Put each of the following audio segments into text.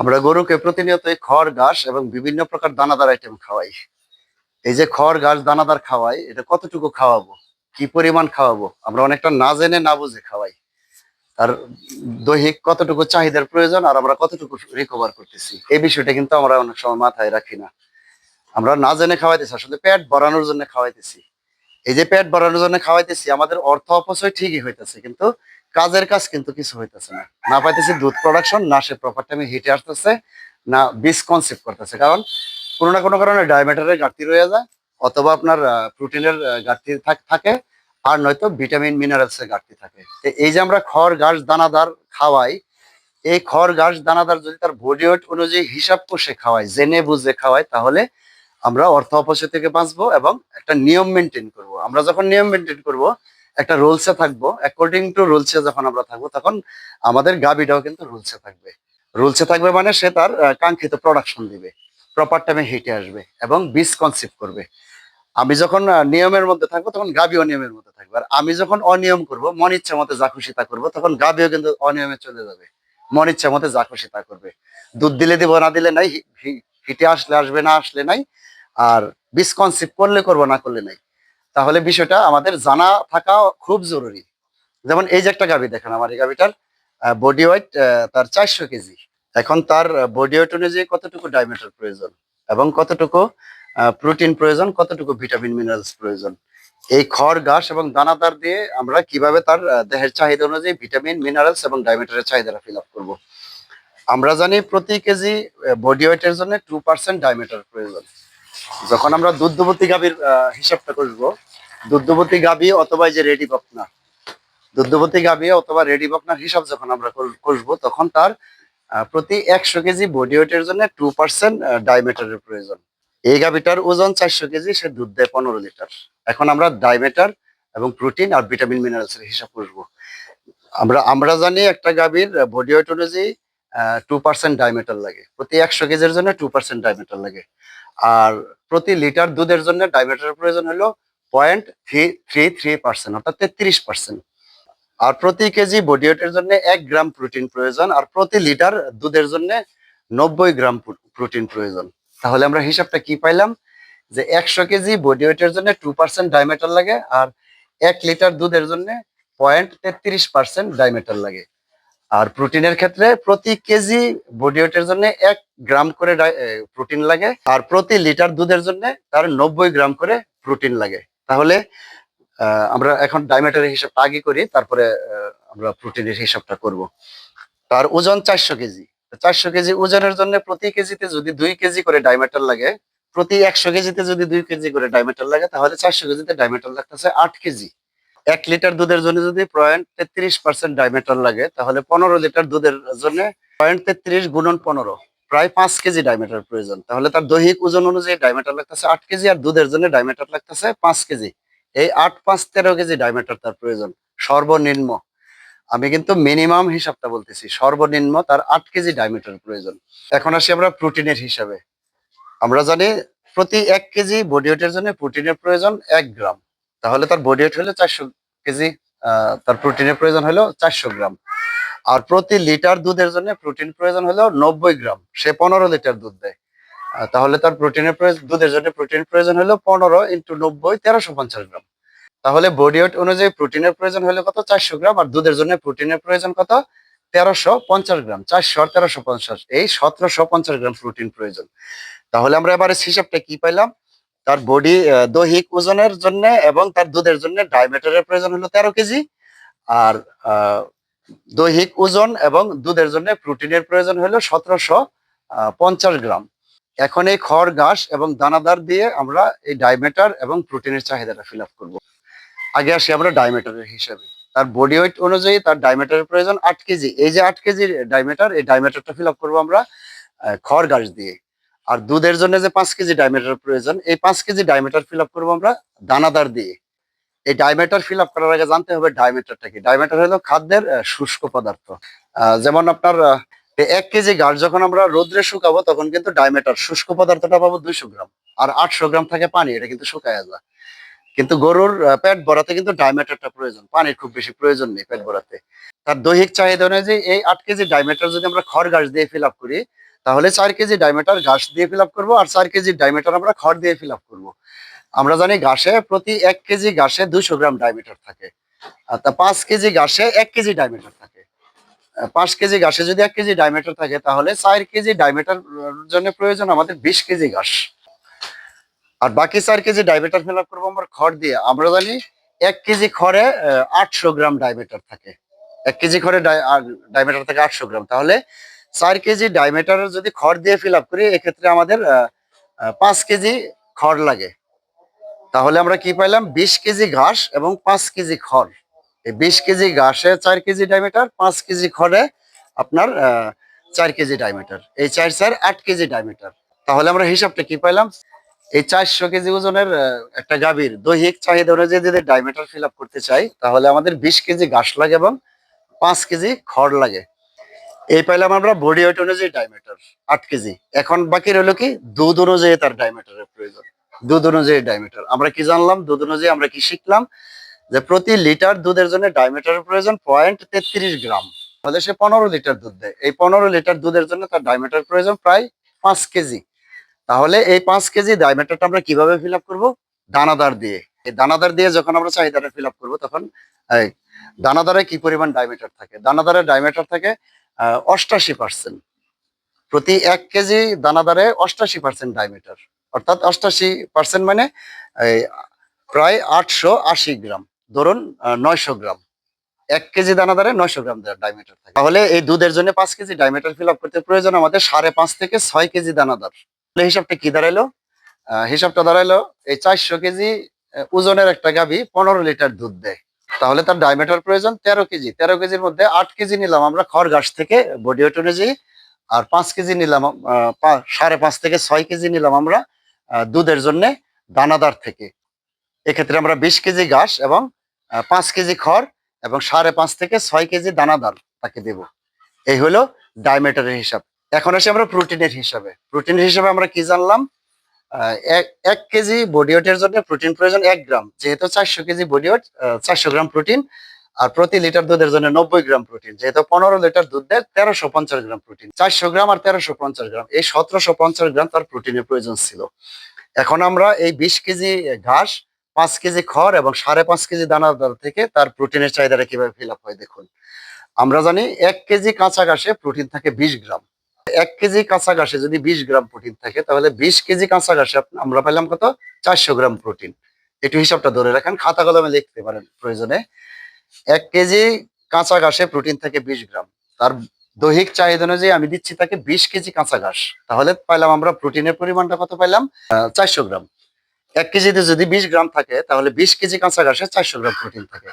আমরা গরুকে প্রতিনিয়ত খড়, ঘাস এবং বিভিন্ন প্রকার দানাদার আইটেম খাওয়াই। এই যে খড়, ঘাস, দানাদার খাওয়াই, এটা কতটুকু খাওয়াবো? কি পরিমাণ খাওয়াবো? আমরা অনেকটা না জেনে, না বুঝে খাওয়াই। তার দৈহিক কতটুকু চাহিদার প্রয়োজন আর আমরা কতটুকু রিকভার করতেছি? এই বিষয়টা কিন্তু আমরা অনেক সময় মাথায় রাখি না। আমরা না জেনে খাওয়াইতেছি, আসলে পেট ভরানোর জন্য খাওয়াইতেছি। এই যে পেট ভরানোর জন্য খাওয়াইতেছি, আমাদের অর্থ অপচয় ঠিকই হইতেছে, কিন্তু কাজের কাজ কিন্তু কিছু হইতেছে না। না পাইতেছি দুধ প্রোডাকশন না সে প্রপার টাইমে হিটে আসতেছে, না বিস কনসেপ্ট করতেছে। কারণ কোনো না কোনো কারণে ডায়াবেটারের ঘাটতি রয়ে যায়, অথবা আপনার প্রোটিনের ঘাটতি থাকে আর নয়তো ভিটামিন মিনারেলস এর ঘাটতি থাকে। এই যে আমরা খড়, ঘাস, দানাদার খাওয়াই, এই খড়, ঘাস, দানাদার যদি তার বডি ওয়েট অনুযায়ী হিসাব কষে খাওয়াই, জেনে বুঝে খাওয়াই, তাহলে আমরা অর্থ অপচয় থেকে বাঁচবো এবং একটা নিয়ম মেনটেন করব। আমরা যখন নিয়ম মেনটেন করব একটা রুলসে থাকব। অ্যাকর্ডিং টু রুলসে যখন আমরা থাকব, তখন আমাদের গাবিটাও কিন্তু রুলসে থাকবে। রুলসে থাকবে মানে সে তার কাঙ্ক্ষিত প্রোডাকশন দিবে। প্রপার টাইমে হিটে আসবে এবং বীজ কনসিভ করবে। আমি যখন নিয়মের মধ্যে থাকব, তখন গাবিও অনিয়মের মধ্যে থাকবে। আর আমি যখন অনিয়ম করব, মন ইচ্ছা মতো যা খুশি তা করব, তখন গাবিও কিন্তু অনিয়মে চলে যাবে। মন ইচ্ছা মতো যা খুশি তা করবে। দুধ দিলে দিব, না দিলে নাই হিটে আসলে আসবে, না আসলে নাই। আর বীজ কনসিভ করলে করব, না করলে নাই। তাহলে বিষয়টা আমাদের জানা থাকা খুব জরুরি। যেমন এই যে একটা গাভি দেখেন, আমার এই গাভিটার বডি ওয়েট তার চারশো কেজি। এখন তার বডি ওয়েট অনুযায়ী কতটুকু ডায়মিটার প্রয়োজন এবং কতটুকু প্রোটিন প্রয়োজন, কতটুকু ভিটামিন মিনারেলস প্রয়োজন? এই খড়, ঘাস এবং দানাদার দিয়ে আমরা কীভাবে তার দেহের চাহিদা অনুযায়ী ভিটামিন মিনারেলস এবং ডায়মিটারের চাহিদাটা ফিল আপ করব? আমরা জানি প্রতি কেজি বডি ওয়েটের জন্য টু পার্সেন্ট ডায়মিটার প্রয়োজন। যখন আমরা দুগ্ধবতী গাভীর হিসাবটা করব, দুগ্ধবতী গাভী অথবা যে রেডি বকনা, দুগ্ধবতী গাভী অথবা রেডি বকনার হিসাব যখন আমরা কর- করব, তখন তার প্রতি একশো কেজি বডি ওয়েটের জন্য টু পার্সেন্ট ডায়মিটারের প্রয়োজন। এই গাভীটার ওজন চারশো কেজি, সে দুধ দেয় পনেরো লিটার। এখন আমরা ডায়মিটার এবং প্রোটিন আর ভিটামিন মিনারেলস এর হিসাব করব। আমরা আমরা জানি একটা গাভীর বডি ওয়েট অনুযায়ী টু পার্সেন্ট ডায়মিটার লাগে। প্রতি একশো কেজির জন্য টু পার্সেন্ট ডায়মিটার লাগে। আর প্রতি লিটার দুধের জন্য ডায়মিটারের প্রয়োজন হলো point three three three percent অর্থাৎ তেত্রিশ পার্সেন্ট আর প্রতি কেজি বডি ওয়েটের জন্য এক গ্রাম প্রোটিন প্রয়োজন, আর প্রতি লিটার দুধের জন্য নব্বই গ্রাম প্রোটিন প্রয়োজন। তাহলে আমরা হিসাবটা কি পাইলাম? যে একশো কেজি বডি ওয়েটের জন্য টু পার্সেন্ট ডায়মিটার লাগে, আর এক লিটার দুধের জন্য পয়েন্ট তেত্রিশ পার্সেন্ট ডায়মিটার লাগে। আর প্রোটিনের ক্ষেত্রে প্রতি কেজি বডি ওয়েটের জন্য এক গ্রাম করে প্রোটিন লাগে। আর প্রতি লিটার দুধের জন্য তার নব্বই গ্রাম করে প্রোটিন লাগে। তাহলে আমরা এখন ডায়মিটারের হিসাবটা আগে করি, তারপরে আমরা প্রোটিনের হিসাবটা করব। তার ওজন চারশো কেজি। চারশো কেজি ওজনের জন্য প্রতি কেজিতে যদি দুই কেজি করে ডায়মিটার লাগে, প্রতি একশো কেজিতে যদি দুই কেজি করে ডায়মিটার লাগে, তাহলে চারশো কেজিতে ডায়মিটার লাগতেছে আট কেজি। এক লিটার দুধের জন্য যদি পয়েন্ট তেত্রিশ পার্সেন্ট ডায়মিটার লাগে, তাহলে পনেরো লিটার দুধের জন্য পয়েন্ট তেত্রিশ গুণন পনেরো, প্রায় পাঁচ কেজি ডায়মিটার প্রয়োজন। তাহলে তার দৈহিক ওজন অনুযায়ী ডায়মিটার লাগতেছে আট কেজি আর দুধের জন্য ডায়মিটার লাগতেছে পাঁচ কেজি। এই আট, পাঁচ, তেরো কেজি ডায়মিটার তার প্রয়োজন, সর্বনিম্ন। আমি কিন্তু মিনিমাম হিসাবটা বলতেছি, সর্বনিম্ন তার আট কেজি ডায়মিটার প্রয়োজন। এখন আসি আমরা প্রোটিনের হিসাবে। আমরা জানি প্রতি এক কেজি বডি ওয়েটের জন্য প্রোটিনের প্রয়োজন এক গ্রাম। তাহলে তার বডি ওয়েট হলো চারশো কেজি তার প্রোটিনের প্রয়োজন হলো চারশো গ্রাম। আর প্রতি লিটার দুধের জন্য প্রোটিন প্রয়োজন হলো নব্বই গ্রাম। সে পনেরো লিটার দুধ দেয়। তাহলে তার প্রোটিনের প্রয়োজন দুধের জন্য প্রোটিন প্রয়োজন হলো পনেরো ইন্টু নব্বই, তেরোশো পঞ্চাশ গ্রাম। তাহলে বডি ওয়েট অনুযায়ী প্রোটিনের প্রয়োজন হলো কত? চারশো গ্রাম। আর দুধের জন্য প্রোটিনের প্রয়োজন কত? তেরোশো পঞ্চাশ গ্রাম। চারশো আর তেরোশো পঞ্চাশ। এই সতেরোশো পঞ্চাশ গ্রাম প্রোটিন প্রয়োজন। তাহলে আমরা এবারে হিসাবটা কি পাইলাম? তার বডি দৈহিক ওজনের জন্য এবং তার দুধের জন্য ডায়মিটারের প্রয়োজন হলো তেরো কেজি। আর দৈহিক ওজন এবং দুধের জন্য প্রোটিনের প্রয়োজন হলো সতেরোশো পঞ্চাশ গ্রাম। এখন এই খড়, ঘাস এবং দানাদার দিয়ে আমরা এই ডায়মিটার এবং প্রোটিনের চাহিদাটা ফিল আপ করব। আগে আসি আমরা ডায়মিটারের হিসাবে। তার বডি ওয়েট অনুযায়ী তার ডায়মিটারের প্রয়োজন আট কেজি। এই যে আট কেজি ডায়মিটার এই ডায়মিটারটা ফিল আপ করব আমরা খড়, ঘাস দিয়ে। আর দুধের জন্য যে পাঁচ কেজি ডায়মিটার প্রয়োজন, এই পাঁচ কেজি ডায়মিটার ফিল আপ করব আমরা দানাদার দিয়ে। এই ডায়মিটার ফিল আপ করার আগে জানতে হবে ডায়মিটারটা কি। ডায়মিটার হলো খাদ্যের শুষ্ক পদার্থ। যেমন আপনার এক কেজি ঘাস যখন আমরা রোদ্রে শুকাবো, তখন কিন্তু ডায়মিটার শুষ্ক পদার্থটা পাবো দুইশো গ্রাম। আর আটশো গ্রাম থাকে পানি, এটা কিন্তু শুকায় যায়। কিন্তু গরুর পেট ভরাতে কিন্তু ডায়মিটারটা প্রয়োজন। পানির খুব বেশি প্রয়োজন নেই পেট ভরাতে। তার দৈহিক চাহিদা অনুযায়ী এই আট কেজি ডায়মিটার যদি আমরা খড় গাছ দিয়ে ফিল আপ করি তাহলে চার কেজি ডাইমেটার ঘাস দিয়ে ফিল আপ করব আর চার কেজি ডাইমেটার আমরা খড় দিয়ে ফিল আপ করব। আমরা জানি ঘাসে প্রতি এক কেজি ঘাসে দুশো গ্রাম ডাইমেটার থাকে। আর তা পাঁচ কেজি ঘাসে এক কেজি ডাইমেটার থাকে। পাঁচ কেজি ঘাসে যদি এক কেজি ডাইমেটার থাকে, তাহলে চার কেজি ডাইমেটার জন্য প্রয়োজন আমাদের বিশ কেজি ঘাস। আর বাকি চার কেজি ডাইমেটার ফিল আপ করব আমরা খড় দিয়ে। আমরা জানি এক কেজি খড়ে আটশো গ্রাম ডাইমেটার থাকে। এক কেজি খড়ে ডাইমেটার থাকে আটশো গ্রাম। তাহলে চার কেজি ডাইমেটার যদি খড় দিয়ে ফিল আপ করি, এক্ষেত্রে আমাদের পাঁচ কেজি খড় লাগে। তাহলে আমরা কি পাইলাম? বিশ কেজি ঘাস এবং পাঁচ কেজি খড়। এই বিশ কেজি ঘাসে চার কেজি ডায়মিটার পাঁচ কেজি খড়ে আপনার চার কেজি ডায়মিটার এই চার চার আট কেজি ডায়মিটার তাহলে আমরা হিসাবটা কি পাইলাম? এই চারশো কেজি ওজনের একটা গাভীর দৈহিক চাহিদা অনুযায়ী যদি ডাইমেটার ফিল করতে চাই, তাহলে আমাদের বিশ কেজি ঘাস লাগে এবং পাঁচ কেজি খড় লাগে। এই পাইলাম আমরা বডি ওয়েট অনুযায়ী ডাইমেটার আট কেজি। এখন বাকি রইল কি? দুধ অনুযায়ী তার ডাইমেটারের প্রয়োজন। দুধ অনুযায়ী ডাইমেটার আমরা কি জানলাম? দুধ অনুযায়ী আমরা কি শিখলাম? যে প্রতি লিটার দুধের জন্য ডাইমেটারের প্রয়োজন পয়েন্ট তেত্রিশ গ্রাম। তাহলে সে পনেরো লিটার দুধ দেয়। এই পনেরো লিটার দুধের জন্য তার ডাইমেটার প্রয়োজন প্রায় পাঁচ কেজি। তাহলে এই পাঁচ কেজি ডাইমেটারটা আমরা কীভাবে ফিল আপ করব? দানাদার দিয়ে। এই দানাদার দিয়ে যখন আমরা চাহিদাটা ফিল আপ করব, তখন দানাদারে কি পরিমাণ ডাইমেটার থাকে? দানাদারে ডাইমেটার থাকে অষ্টাশি পার্সেন্ট প্রতি এক কেজি দানাদারে অষ্টাশি পার্সেন্ট ডায়মিটার অর্থাৎ অষ্টাশি পার্সেন্ট মানে প্রায় আটশো আশি গ্রাম। ধরুন নয়শো গ্রাম। এক কেজি দানাদারে নয়শো গ্রাম ডাইমেটার থাকে। তাহলে এই দুধের জন্য পাঁচ কেজি ডাইমেটার ফিল আপ করতে প্রয়োজন আমাদের সাড়ে পাঁচ থেকে ছয় কেজি দানাদার। তাহলে হিসাবটা কি দাঁড়াইলো? হিসাবটা দাঁড়াইলো, এই চারশো কেজি ওজনের একটা গাভী পনেরো লিটার দুধ দেয়। তাহলে তার ডাইমেটার প্রয়োজন তেরো কেজি। তেরো কেজির মধ্যে আট কেজি নিলাম আমরা খড় ঘাস থেকে বডি ওয়েট অনুযায়ী আর পাঁচ কেজি নিলাম সাড়ে পাঁচ থেকে ছয় কেজি নিলাম আমরা দুধের জন্য দানাদার থেকে। এক্ষেত্রে আমরা বিশ কেজি ঘাস এবং পাঁচ কেজি খড় এবং সাড়ে পাঁচ থেকে ছয় কেজি দানাদার তাকে দেব। এই হলো ডাইমেটারের হিসাব। এখন আসি আমরা প্রোটিনের হিসাবে। প্রোটিনের হিসাবে আমরা কি জানলাম? এক কেজি বডি জন্য প্রোটিন প্রয়োজন এক গ্রাম যেহেতু চারশো কেজি বডি চারশো গ্রাম প্রোটিন আর প্রতি লিটার দুধের জন্য নব্বই গ্রাম প্রোটিন যেহেতু পনেরো লিটার দুধ দেয়, তেরোশো পঞ্চাশ গ্রাম প্রোটিন চারশো গ্রাম আর তেরোশো পঞ্চাশ গ্রাম এই সতেরোশো পঞ্চাশ গ্রাম তার প্রোটিনের প্রয়োজন ছিল। এখন আমরা এই বিশ কেজি ঘাস, পাঁচ কেজি খড় এবং সাড়ে পাঁচ কেজি দানাদার থেকে তার প্রোটিনের চাহিদাটা কীভাবে ফিল হয় দেখুন। আমরা জানি এক কেজি কাঁচা ঘাসে প্রোটিন থাকে বিশ গ্রাম এক কেজি কাঁচা ঘাসে যদি বিশ গ্রাম প্রোটিন থাকে, তাহলে বিশ কেজি কাঁচা ঘাসে আমরা পেলাম কত? চারশো গ্রাম প্রোটিন। একটু হিসাবটা ধরে রাখেন, খাতা কলমে লিখতে পারেন প্রয়োজনে। এক কেজি কাঁচা ঘাসে প্রোটিন থাকে বিশ গ্রাম। তার দৈহিক চাহিদা অনুযায়ী আমি দিচ্ছি তাকে বিশ কেজি কাঁচা ঘাস। তাহলে পাইলাম আমরা প্রোটিনের পরিমাণটা কত পাইলাম? চারশো গ্রাম। এক কেজিতে যদি বিশ গ্রাম থাকে, তাহলে বিশ কেজি কাঁচা ঘাসে চারশো গ্রাম প্রোটিন থাকে।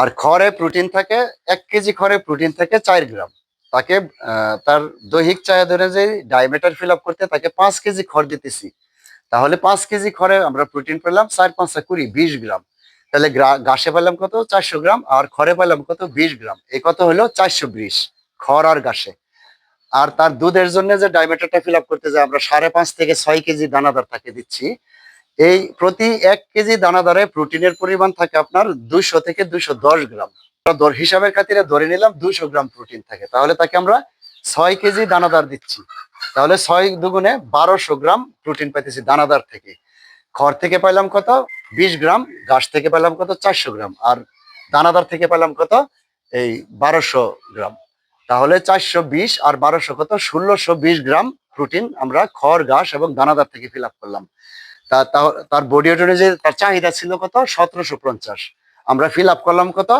আর খড়ে প্রোটিন থাকে, এক কেজি খড়ে প্রোটিন থাকে চার গ্রাম। তাকে তার দৈহিক চাহিদা অনুযায়ী ডায়মেটার ফিল আপ করতে তাকে পাঁচ কেজি খড় দিতেছি। তাহলে পাঁচ কেজি খড়ে আমরা প্রোটিন পেলাম চার পাঁচটা কুড়ি, বিশ গ্রাম। তাহলে ঘাসে পেলাম কত? চারশো গ্রাম আর খড়ে পেলাম কত? বিশ গ্রাম। এই কত হলো? চারশো বিশ খড় আর ঘাসে। আর তার দুধের জন্য যে ডায়মেটারটা ফিল আপ করতে যায় আমরা সাড়ে পাঁচ থেকে ছয় কেজি দানাদার তাকে দিচ্ছি, এই প্রতি এক কেজি দানাদারে প্রোটিনের পরিমাণ থাকে আপনার দুইশো থেকে দুইশো দশ গ্রাম। হিসাবের খাতিরে ধরে নিলাম দুইশো গ্রাম প্রোটিন থাকে। তাহলে তাকে আমরা ছয় কেজি দানাদার দিচ্ছি। তাহলে ছয় দুগুণে বারোশো গ্রাম প্রোটিন পাইতেছি দানাদার থেকে। খড় থেকে পাইলাম কত? বিশ গ্রাম, ঘাস থেকে পেলাম কত? চারশো গ্রাম। আর দানাদার থেকে পেলাম কত? এই বারোশো গ্রাম। তাহলে চারশো বিশ আর বারোশো কত? ষোলোশো বিশ গ্রাম প্রোটিন আমরা খড়, ঘাস এবং দানাদার থেকে ফিল করলাম। তার বডি ওয়েট অনুযায়ী তার চাহিদা ছিল কত? সতেরোশো পঞ্চাশ। আমরা ফিল করলাম কত?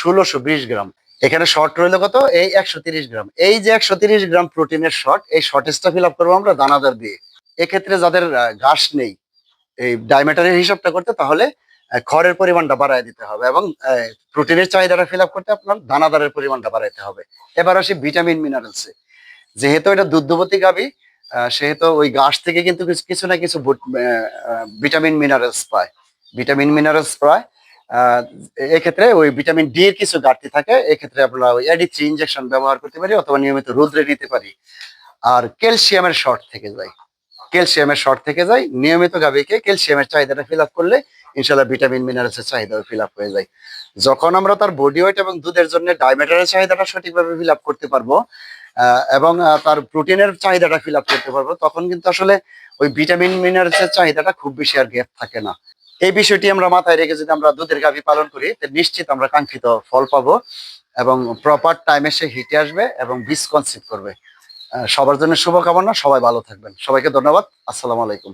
ষোলোশো গ্রাম। এখানে শর্ট রইল কত? এই একশো গ্রাম। এই যে একশো গ্রাম প্রোটিনের শর্ট এই শর্টেজটা ফিল আপ করব আমরা দানাদার দিয়ে। এক্ষেত্রে যাদের ঘাস নেই, এই ডায়মেটারের হিসাবটা করতে, তাহলে খড়ের পরিমাণটা বাড়ায় দিতে হবে এবং প্রোটিনের চাহিদাটা ফিল আপ করতে আপনার দানাদারের পরিমাণটা বাড়াইতে হবে। এবার আসি ভিটামিন মিনারেলসে যেহেতু এটা দুগ্ধবতী গাভী সেহেতু ওই ঘাস থেকে কিন্তু কিছু- না কিছু ভিটামিন মিনারেলস পায়। ভিটামিন মিনারেলস পায় এক্ষেত্রে ওই ভিটামিন ডি এর কিছু ঘাটতি থাকে, এক্ষেত্রে আমরা ওই এডি থ্রি ইনজেকশন ব্যবহার করতে পারি অথবা নিয়মিত রোদ্রে নিতে পারি। আর ক্যালসিয়ামের শর্ট থেকে যায়। ক্যালসিয়ামের শর্ট থেকে যায়, নিয়মিত গাভীকে ক্যালসিয়ামের চাহিদাটা ফিল আপ করলে ইনশাল্লাহ ভিটামিন মিনারেলস এর চাহিদা ফিল আপ হয়ে যায়। যখন আমরা তার বডি ওয়েট এবং দুধের জন্য ডায়মেটারের চাহিদাটা সঠিকভাবে ফিল আপ করতে পারব এবং তার প্রোটিনের চাহিদাটা ফিল আপ করতে পারব, তখন কিন্তু আসলে ওই ভিটামিন মিনারেলসের চাহিদাটা খুব বেশি আর গ্যাপ থাকে না। এই বিষয়টি আমরা মাথায় রেখে যদি আমরা দুধের গাভী পালন করি নিশ্চিত আমরা কাঙ্ক্ষিত ফল পাবো এবং প্রপার টাইমে সে হিটে আসবে এবং বীজ কনসিভ করবে। সবার জন্য শুভকামনা, সবাই ভালো থাকবেন। সবাইকে ধন্যবাদ। আসসালামু আলাইকুম।